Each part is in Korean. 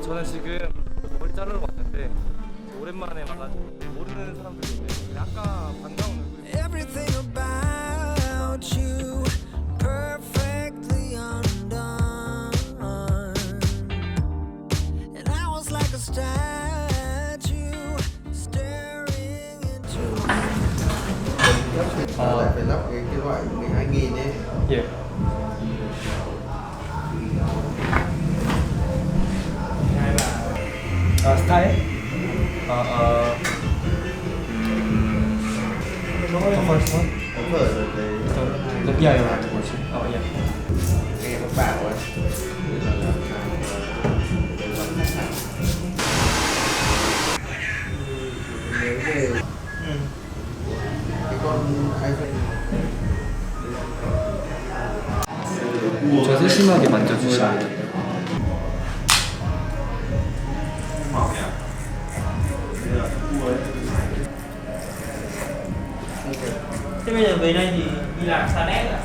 어, 저는 지금 머리 자르러 왔는데 오랜만에 와가지고 모르는 사람들이 있네. 아까 반가운 얼굴이 Everything about you perfectly undone. And I was like a statue staring into Nó lại phải lắp cái, cái loại 12 nghìn ấy 예. The first one. Có phở rồi thì The the yeah yeah. Oh yeah. nghe nó bảo ấy Nhớ về cái con iPhone 저 세심하게 만져주시면 Thế Bây giờ về đây thì đi làm xa nét à?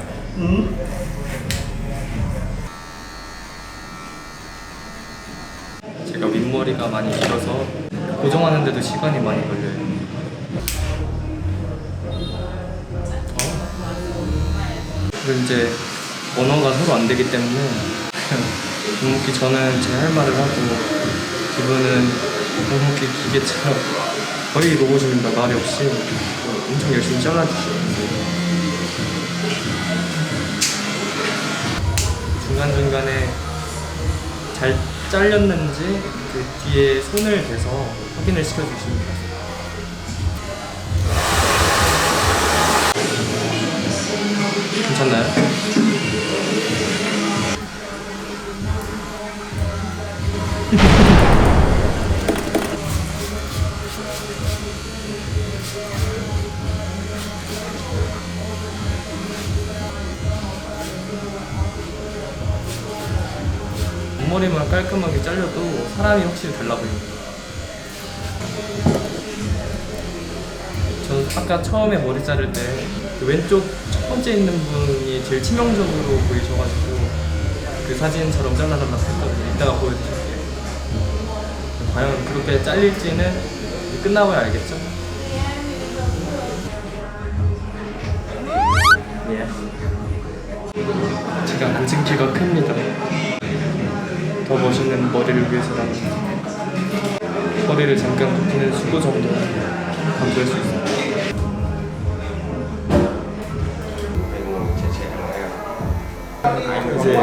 제가 윗머리가 많이 길어서 고정하는데도 시간이 많이 걸려요. 어? 그리고 이제 언어가 서로 안 되기 때문에 묵묵히 저는 제 할 말을 하고 그분은 묵묵히 기계처럼 거의 로봇입니다. 말이 없이 엄청 열심히 잘라주시고 중간중간에 잘 잘렸는지 그 뒤에 손을 대서 확인을 시켜주십니다. 괜찮나요? 앞머리만 깔끔하게 잘려도 사람이 확실히 달라 보입니다. 저는 아까 처음에 머리 자를 때 그 왼쪽 첫 번째 있는 분이 제일 치명적으로 보이셔가지고 그 사진처럼 잘라달라고 했거든요. 이따가 보여드릴게요. 과연 그렇게 잘릴지는 이제 끝나봐야 알겠죠? 예. 제가 앉은 키가 큽니다. 더 멋있는 머리를 위해서라면 허리를 잠깐 굽히는 수고 정도 감수할 수 있습니다. 이제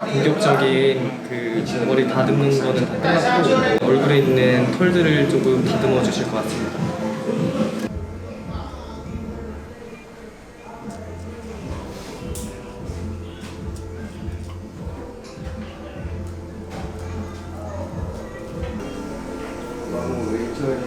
본격적인 그 머리 다듬는 거는 다 끝났고 얼굴에 있는 털들을 조금 다듬어 주실 것 같습니다. Chơi đi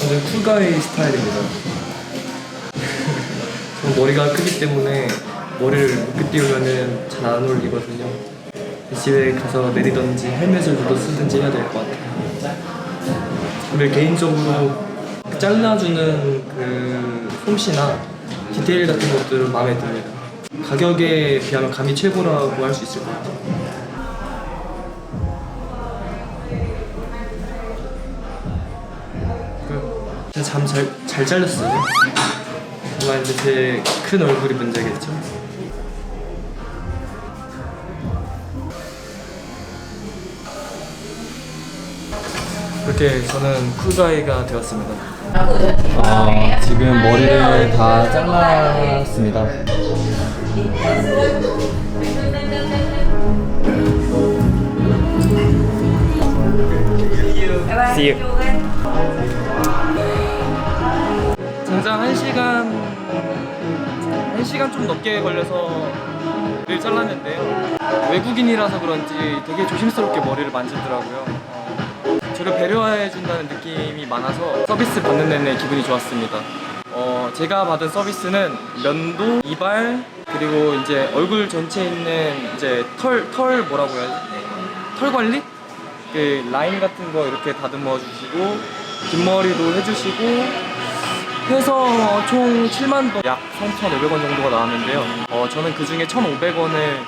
완전 쿨가이 스타일입니다. 저 머리가 크기 때문에 머리를 묶게 띄우면은 잘 안 어울리거든요. 집에 가서 내리던지 헬멧을 두고 쓰든지 해야 될 것 같아요. 근데 개인적으로 그 잘라주는 그 솜씨나 디테일 같은 것들은 마음에 듭니다. 가격에 비하면 감히 최고라고 할 수 있을 것 같아요. 잠잘 잘 잘렸어요. 정말 이제 제 큰 얼굴이 문제겠죠. 그렇게 저는 쿨가이가 되었습니다. 어, 지금 머리를 다 잘랐습니다. See you. 장장 1시간 1시간 좀 넘게 걸려서 머리를 잘랐는데요 외국인이라서 그런지 되게 조심스럽게 머리를 만지더라고요 어, 저를 배려해 준다는 느낌이 많아서 서비스 받는 내내 기분이 좋았습니다 어, 제가 받은 서비스는 면도, 이발 그리고 이제 얼굴 전체에 있는 이제 털, 털 뭐라고 해야지? 털 관리? 그 라인 같은 거 이렇게 다듬어 주시고 뒷머리도 해주시고 해서 총 7만 동, 약 3,500원 정도가 나왔는데요. 어, 저는 그 중에 1,500원을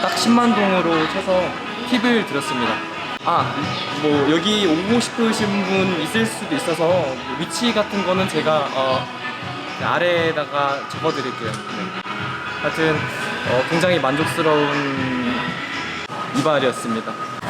딱 10만 동으로 쳐서 팁을 드렸습니다. 아, 뭐 여기 오고 싶으신 분 있을 수도 있어서 뭐 위치 같은 거는 제가 어, 아래에다가 적어드릴게요. 네. 하여튼 어, 굉장히 만족스러운 이발이었습니다.